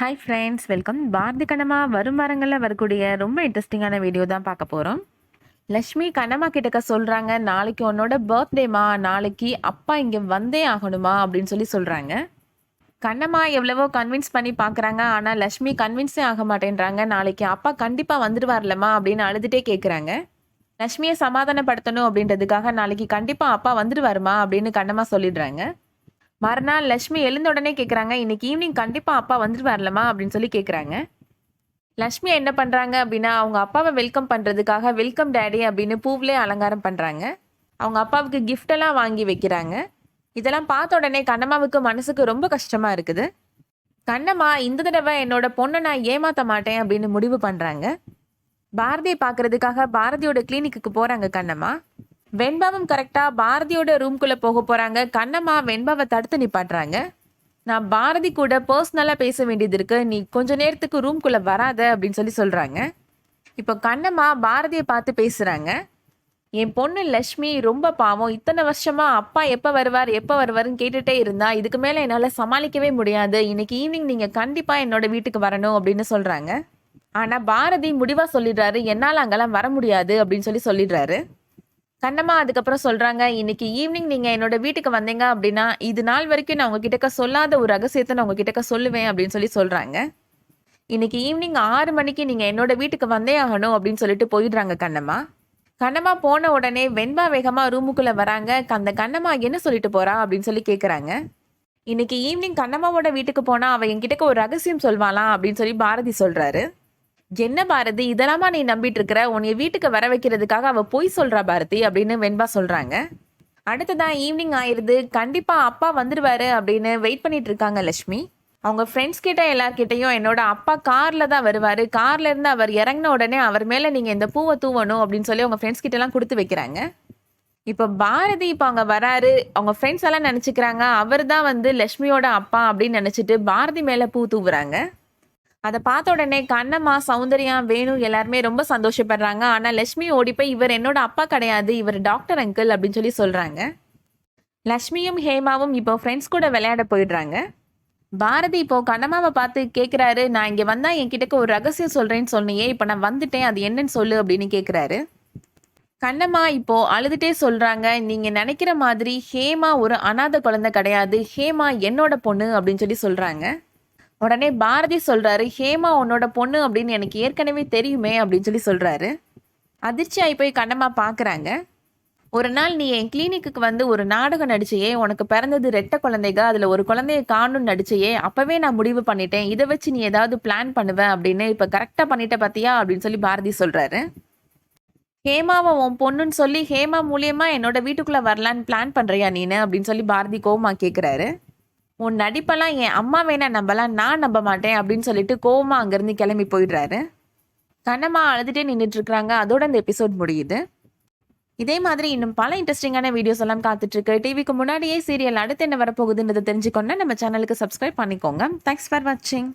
Hi friends welcome Bharathi Kannamma வரும் வாரங்களில் வரக்கூடிய ரொம்ப இன்ட்ரெஸ்டிங்கான வீடியோ தான் பார்க்க போகிறோம் லக்ஷ்மி கண்ணம்மா கிட்டக்க சொல்கிறாங்க நாளைக்கு உன்னோட பர்த்டேமா நாளைக்கு அப்பா இங்கே வந்தே ஆகணுமா? அப்படின்னு சொல்லி சொல்கிறாங்க கண்ணம்மா எவ்வளவோ கன்வின்ஸ் பண்ணி பார்க்குறாங்க ஆனால் லக்ஷ்மி கன்வின்ஸே ஆக மாட்டேன்றாங்க. நாளைக்கு அப்பா கண்டிப்பாக வந்துடுவார்லம்மா அப்படின்னு அழுதுகிட்டே கேட்குறாங்க லக்ஷ்மியை சமாதானப்படுத்தணும் அப்படின்றதுக்காக நாளைக்கு கண்டிப்பாக அப்பா வந்துடுவாருமா அப்படின்னு கண்ணம்மா சொல்லிடுறாங்க. மறுநாள் லக்ஷ்மி எழுந்த உடனே கேட்குறாங்க இன்னைக்கு ஈவினிங் கண்டிப்பாக அப்பா வந்துட்டு வரலமா அப்படின்னு சொல்லி கேட்குறாங்க லக்ஷ்மி என்ன பண்ணுறாங்க அப்படின்னா அவங்க அப்பாவை வெல்கம் பண்ணுறதுக்காக வெல்கம் டேடி அப்படின்னு பூவிலே அலங்காரம் பண்ணுறாங்க அவங்க அப்பாவுக்கு கிஃப்டெல்லாம் வாங்கி வைக்கிறாங்க. இதெல்லாம் பார்த்த உடனே கண்ணம்மாவுக்கு மனசுக்கு ரொம்ப கஷ்டமாக இருக்குது. கண்ணம்மா இந்த தடவை என்னோட பொண்ணை நான் ஏமாற்ற மாட்டேன் அப்படின்னு முடிவு பண்ணுறாங்க பாரதியை பார்க்கறதுக்காக பாரதியோட கிளினிக்கு போகிறாங்க கண்ணம்மா. வெண்பவம் கரெக்டாக பாரதியோட ரூம்குள்ளே போக போகிறாங்க கண்ணம்மா வெண்பாவை தடுத்து நிப்பாட்டுறாங்க. நான் பாரதி கூட பர்சனலாக பேச வேண்டியது இருக்கு. நீ கொஞ்ச நேரத்துக்கு ரூம்குள்ளே வராத அப்படின்னு சொல்லி சொல்கிறாங்க இப்போ கண்ணம்மா பாரதியை பார்த்து பேசுகிறாங்க என் பொண்ணு லக்ஷ்மி ரொம்ப பாவம். இத்தனை வருஷமா அப்பா எப்போ வருவார் எப்போ வருவாருன்னு கேட்டுகிட்டே இருந்தா இதுக்கு மேலே என்னால் சமாளிக்கவே முடியாது. இன்னைக்கு ஈவினிங் நீங்கள் கண்டிப்பாக என்னோட வீட்டுக்கு வரணும் அப்படின்னு சொல்கிறாங்க ஆனால் பாரதி முடிவாக சொல்லிடுறாரு. என்னால் அங்கெல்லாம் வர முடியாது அப்படின்னு சொல்லி சொல்லிடுறாரு. கண்ணம்மா அதுக்கப்புறம் சொல்கிறாங்க இன்னைக்கு ஈவினிங் நீங்கள் என்னோட வீட்டுக்கு வந்தீங்க அப்படின்னா இது நாள் வரைக்கும் நான் உங்ககிட்டக்க சொல்லாத ஒரு ரகசியத்தை நான் உங்ககிட்டக்க சொல்லுவேன் அப்படின்னு சொல்லி சொல்கிறாங்க இன்னைக்கு ஈவினிங் ஆறு மணிக்கு நீங்கள் என்னோட வீட்டுக்கு வந்தே ஆகணும் அப்படின்னு சொல்லிட்டு போயிடுறாங்க கண்ணம்மா. கண்ணம்மா போன உடனே வெண்பா வேகமாக ரூமுக்குள்ளே வராங்க. அந்த கண்ணம்மா என்ன சொல்லிட்டு போறா அப்படின்னு சொல்லி கேட்குறாங்க இன்னைக்கு ஈவினிங் கண்ணம்மாவோட வீட்டுக்கு போனால் அவள் என்கிட்ட ஒரு ரகசியம் சொல்வாளாம் அப்படின்னு சொல்லி பாரதி சொல்கிறாரு என்ன பாரதி இதெல்லாமா நீ நம்பிட்டு இருக்கிற உன்னை வீட்டுக்கு வர வைக்கிறதுக்காக அவ பொய் சொல்றா பாரதி அப்படின்னு வெண்பா சொல்றாங்க. அடுத்ததான் ஈவினிங் ஆயிருது. கண்டிப்பா அப்பா வந்துடுவாரு அப்படின்னு வெயிட் பண்ணிட்டு இருக்காங்க லட்சுமி. அவங்க ஃப்ரெண்ட்ஸ் கிட்ட எல்லார்கிட்டையும் என்னோட அப்பா கார்ல தான் வருவாரு. கார்ல இருந்து அவர் இறங்கின உடனே அவர் மேல நீங்க இந்த பூவை தூவணும் அப்படின்னு சொல்லி அவங்க ஃப்ரெண்ட்ஸ் கிட்ட எல்லாம் கொடுத்து வைக்கிறாங்க. இப்போ பாரதி இப்போ அங்கே வராரு. அவங்க ஃப்ரெண்ட்ஸ் எல்லாம் நினச்சிக்கிறாங்க. அவர் தான் வந்து லக்ஷ்மியோட அப்பா அப்படின்னு நினச்சிட்டு பாரதி மேலே பூ தூவுறாங்க. அதை பார்த்த உடனே கண்ணம்மா சௌந்தர்யா வேணு எல்லாருமே ரொம்ப சந்தோஷப்படுறாங்க. ஆனால் லட்சுமி ஓடி போய் இவர் என்னோட அப்பா கிடையாது. இவர் டாக்டர் அங்கிள் அப்படின்னு சொல்லி சொல்கிறாங்க லக்ஷ்மியும் ஹேமாவும் இப்போ ஃப்ரெண்ட்ஸ் கூட விளையாட போயிடுறாங்க. பாரதி இப்போ கண்ணம்மாவை பார்த்து கேட்குறாரு நான் இங்கே வந்தால் என்கிட்ட ஒரு ரகசியம் சொல்கிறேன்னு சொன்னியே. இப்போ நான் வந்துட்டேன். அது என்னன்னு சொல்லு அப்படின்னு கேட்குறாரு கண்ணம்மா இப்போ அழுதுட்டே சொல்கிறாங்க நீங்கள் நினைக்கிற மாதிரி ஹேமா ஒரு அனாதை குழந்தை கிடையாது. ஹேமா என்னோட பொண்ணு அப்படின்னு சொல்லி சொல்கிறாங்க உடனே பாரதி சொல்கிறாரு ஹேமா உன்னோட பொண்ணு அப்படின்னு எனக்கு ஏற்கனவே தெரியுமே அப்படின்னு சொல்லி சொல்கிறாரு அதிர்ச்சி ஆகி போய் கண்ணம்மா பார்க்குறாங்க ஒரு நாள் நீ என் கிளினிக்கு வந்து ஒரு நாடகம் நடிச்சையே உனக்கு பிறந்தது ரெட்ட குழந்தைங்க அதில் ஒரு குழந்தைய காணும்னு நடிச்சையே அப்போவே நான் முடிவு பண்ணிட்டேன். இதை வச்சு நீ ஏதாவது பிளான் பண்ணுவேன் அப்படின்னு இப்போ கரெக்டாக பண்ணிட்ட பார்த்தியா அப்படின்னு சொல்லி பாரதி சொல்கிறாரு ஹேமாவை உன் பொண்ணுன்னு சொல்லி ஹேமா மூலியமா என்னோட வீட்டுக்குள்ளே வரலான்னு பிளான் பண்ணுறியா நீனு அப்படின்னு சொல்லி பாரதி கோமா கேட்குறாரு உன் நடிப்பெல்லாம் என் அம்மா வேணா நம்பலாம் நான் நம்ப மாட்டேன் அப்படின்னு சொல்லிட்டு கோவமா அங்கேருந்து கிளம்பி போயிடுறாரு. கண்ணம்மா அழுதுகிட்டே நின்றுட்டுருக்குறாங்க அதோட இந்த எபிசோட் முடியுது. இதே மாதிரி இன்னும் பல இன்ட்ரெஸ்டிங்கான வீடியோஸ் எல்லாம் காத்துட்ருக்கு டிவிக்கு முன்னாடியே சீரியல் அடுத்து என்ன வரப்போகுதுன்றதை தெரிஞ்சுக்கோன்னா நம்ம சேனலுக்கு சப்ஸ்கிரைப் பண்ணிக்கோங்க. தேங்க்ஸ் ஃபார் வாட்சிங்